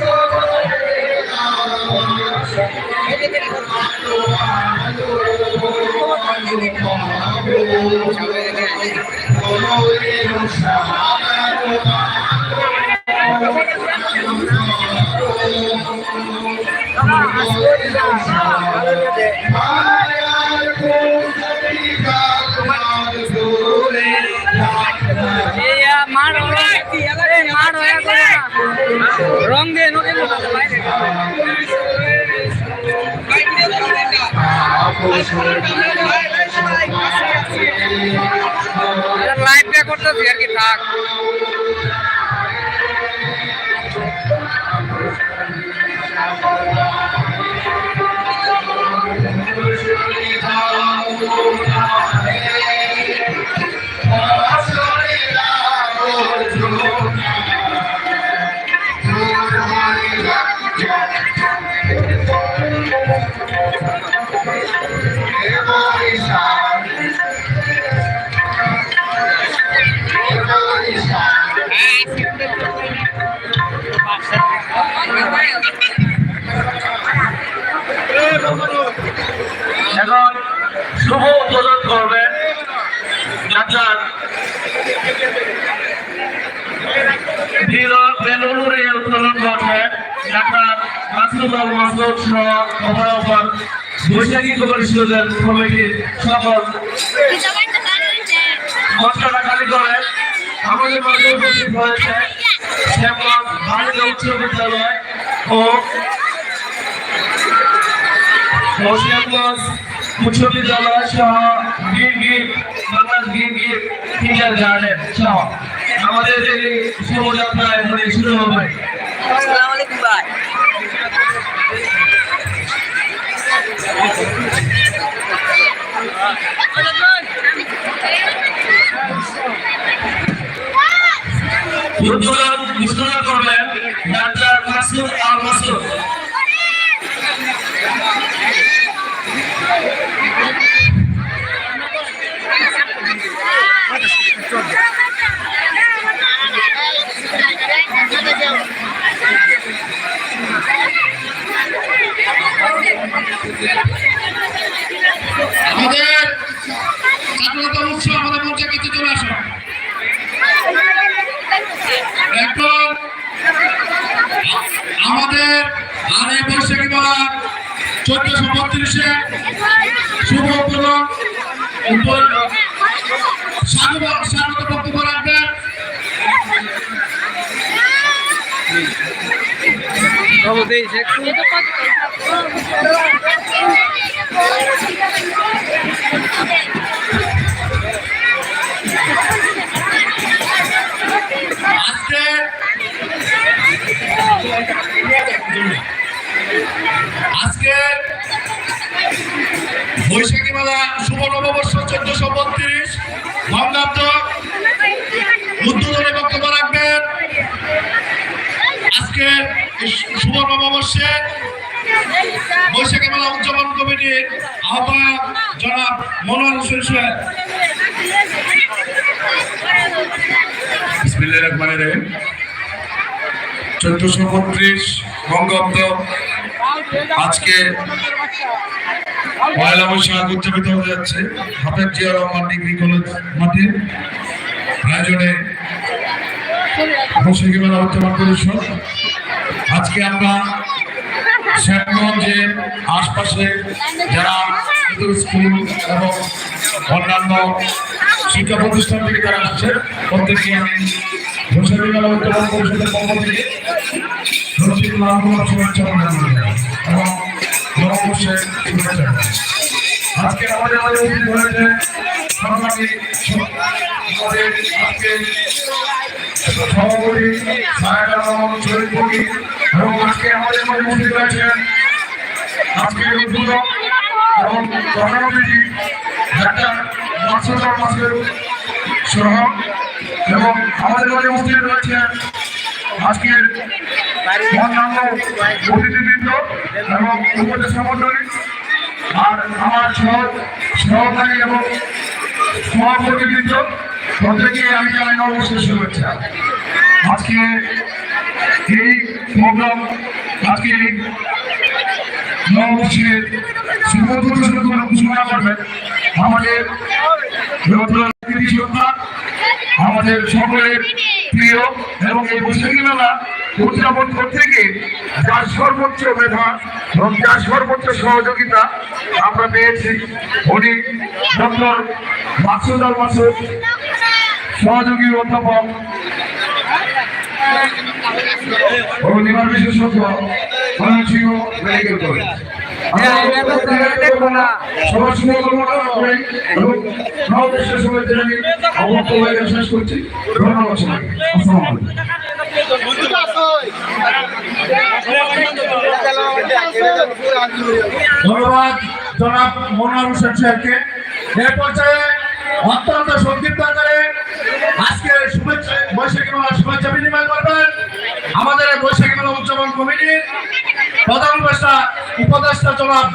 রং দিয়ে নদীর মতো বাইরে লাইভ করতেছি আর কি থাক। এখন শুভ উদ্বোধন করবেন ডাক্তার বেলুনুরে উত্তোলন করবেন ডাক্তার মাসুদুল মাসুদ সহ অপরাপর বৈশাখী কমিটির সকল খালি করে। আমাদের মাঝে উপস্থিত হয়েছে শ্যামল বালিকা উচ্চ বিদ্যালয় ও উচ্চ বিদ্যালয় সহ গির গির বাংলাদেশ গির গির কিন্ডার গার্ডেন সহ। আমাদের এই শুভযাত্রা এখানে শুরু হবে। আসসালামু আলাইকুম ভাই উদ্বোধন ঘোষণা করবেন ডাক্তার মাসুদ আল মাসুদ। আমাদের স্বাধীনতা উৎসব আমাদের মঞ্চে কাছে চলে আসো এখন আমাদের আর এই বৈশাখী মেলা চোদ্দশো বত্রিশে শুভ উপলক স্বাগত বক্তব্য রাখবেন। বাবু বৈশাখী মেলা, শুভ নববর্ষ চোদ্দশো বত্রিশ। বঙ্গাব্দ উদ্বোধনী বক্তব্য রাখবেন। আজকে শুভ নববর্ষে বৈশাখী মেলা উদযাপন কমিটির আহ্বায়ক জনাব মনোয়ার হোসেন রহিম। চোদ্দশো বত্রিশ বঙ্গাব্দ আজকে পয়লা বৈশাখ উদযাপিত হতে যাচ্ছে হাফেজ জিয়া রহমান ডিগ্রি কলেজ মাঠে। আয়োজনে মেলা উদযাপন পরিষদ। আজকে আমরা শ্যামগঞ্জের আশপাশে যারা স্কুল এবং অন্যান্য শিক্ষা প্রতিষ্ঠান থেকে যারা আসছে প্রত্যেককে আমি বৈশাখী মেলা পরিষদের পক্ষ থেকে রসিক লালমোহন শুভেচ্ছা এবং আমাদের সভাপতি মাসুদ মাসুদ সহ এবং আমাদের মাঝে উপস্থিত রয়েছেন আজকের অন্যান্য অতিথিবৃন্দ এবং উপদেষ্টা মন্ডলী আর আমার সহ এবং সভাপতিবৃন্দ প্রত্যেকে আমি জানাই নববর্ষের শুভেচ্ছা। আজকে এই প্রোগ্রাম, আজকে নববর্ষের শুভ ঘোষণা করবেন। আমাদের আমাদের সকলের প্রিয় এবং এই বৈশাখী মেলা উদযাপন করতে গিয়ে যার সর্বোচ্চ মেধা এবং যার সর্বোচ্চ সহযোগিতা আমরা পেয়েছি, উনি ডক্টর মাসুদ আল মাসুদ, সহযোগী অধ্যাপক। নিবার বিশেষজ্ঞ ময়মনসিংহ মেডিকেল কলেজ সবার শুভকামনা করে এবং নববর্ষের শুভেচ্ছা জানিয়ে আমার সবাইকে শেষ করছি। ধন্যবাদ সবাইকে। আসসালামু ধন্যবাদ জনাব মনোয়ার হোসেন সাহেবকে এর পর্যায়ে অত্যন্ত সংক্ষিপ্ত আকারে আজকে শুভেচ্ছা বৈশাখী শুভেচ্ছা বিনিময় করবেন। আমাদের বৈশাখী মেলা উদযাপন কমিটির প্রধান উপদেষ্টা উপদেষ্টা জনাব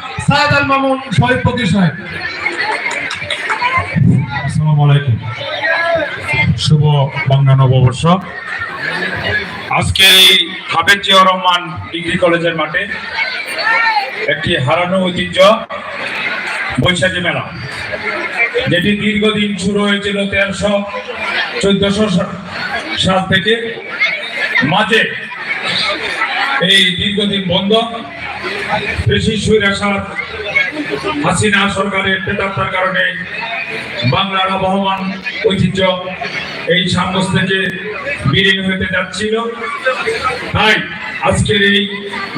আল মামুন শহীদ ফকির সাহেব। শুভ বাংলা নববর্ষ। আজকের এই জিয়া রহমান ডিগ্রি কলেজের মাঠে একটি হারানো ঐতিহ্য, বৈশাখী মেলা। যেটি দীর্ঘদিন শুরু হয়েছিল তেরোশো চোদ্দশো সাল থেকে। মাঝে। এই দীর্ঘদিন বন্ধ। বেশি হাসিনা সরকারের পেতাত্তার কারণে বাংলার আবহমান ঐতিহ্য এই সামস থেকে বিলীন হতে যাচ্ছিল, তাই আজকের এই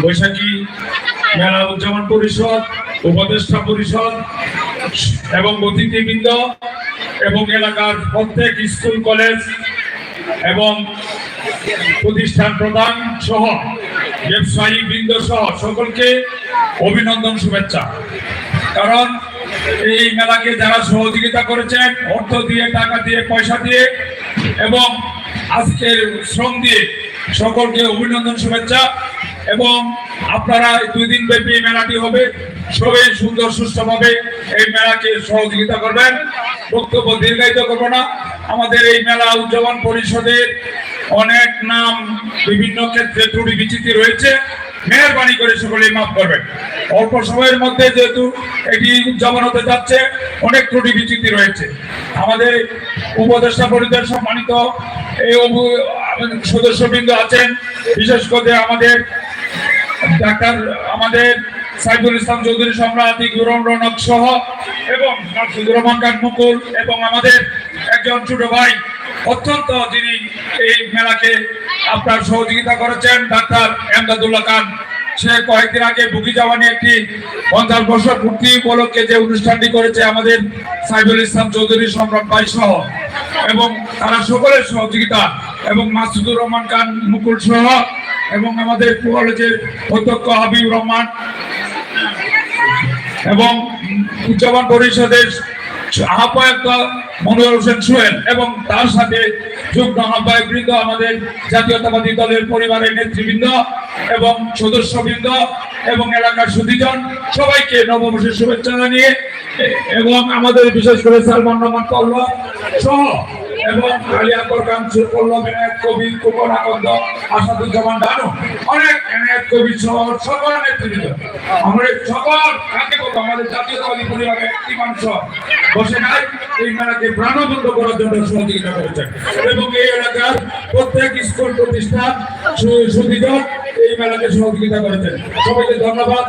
বৈশাখী মেলা উদযাপন পরিষদ, উপদেষ্টা পরিষদ এবং অতিথিবৃন্দ এবং এলাকার প্রত্যেক স্কুল, কলেজ এবং প্রতিষ্ঠান প্রধান সহ ব্যবসায়ী বৃন্দ সহ সকলকে অভিনন্দন শুভেচ্ছা। কারণ এই মেলাকে যারা সহযোগিতা করেছেন, অর্থ দিয়ে, টাকা দিয়ে, পয়সা দিয়ে এবং আজকের শ্রম দিয়ে সকলকে অভিনন্দন শুভেচ্ছা এবং আপনারা দুই দিন ব্যাপী মেলাটি হবে। সবাই সুন্দর, সুস্থভাবে এই মেলাকে সহযোগিতা করবেন। বক্তব্য দীর্ঘায়িত করব না। আমাদের এই মেলা উদযাপন পরিষদের অনেক নাম বিভিন্ন ক্ষেত্রে ত্রুটি বিচিতি রয়েছে। মেহরবানি করে সকলে মাফ করবেন। অল্প সময়ের মধ্যে যেহেতু এটি উদযাপন হতে যাচ্ছে, অনেক ত্রুটি বিচিতি রয়েছে। আমাদের উপদেষ্টা পরিষদের সম্মানিত এই সদস্যবৃন্দ আছেন। বিশেষ করে আমাদের ডাক্তার, আমাদের সাইফুল ইসলাম চৌধুরী সম্রাট গুরম রনক সহ এবং রহমান খান মুকুল এবং আমাদের একজন ছোট ভাই, অত্যন্ত যিনি এই মেলাকে আপনার সহযোগিতা করেছেন ডাক্তার এমদাদুল্লাহ খান। সে কয়েকদিন আগে বুকি জামানি একটি পঞ্চাশ বছর পূর্তি উপলক্ষে যে অনুষ্ঠানটি করেছে আমাদের সাইফুল ইসলাম চৌধুরী সম্রাট ভাই সহ, এবং তারা সকলের সহযোগিতা, এবং মাসুদুর রহমান খান মুকুল সহ, এবং আমাদের কলেজের অধ্যক্ষ হাবিব রহমান, এবং উদযাপন পরিষদের আহ্বায়ক মনোয়ার হোসেন সোহেল এবং তার সাথে যুগ্ম আহ্বায়কবৃন্দ আমাদের জাতীয়তাবাদী দলের পরিবারের নেতৃবৃন্দ এবং সদস্যবৃন্দ এবং এলাকার সুদীজন সবাইকে নববর্ষের শুভেচ্ছা জানিয়ে এবং আমাদের বিশেষ করে সালমান রহমান পল্লব সহ এবং আলিয়াকর খান পল্লব এনায়ত কবি কুপন আকন্দ আসাদুজ্জামান ডানু অনেক এনায়ত কবি সহ সকল নেতৃবৃন্দ আমাদের সকল কাকে বলব আমাদের জাতীয়তাবাদী পরিবারের একটি মানুষ। বসে নাই, এই মেলাকে প্রাণবন্ধ করার জন্য সহযোগিতা করেছেন। এবং এই এলাকার প্রত্যেক স্কুল প্রতিষ্ঠান সুদীজন এই মেলাকে সহযোগিতা করেছেন। সবাইকে ধন্যবাদ।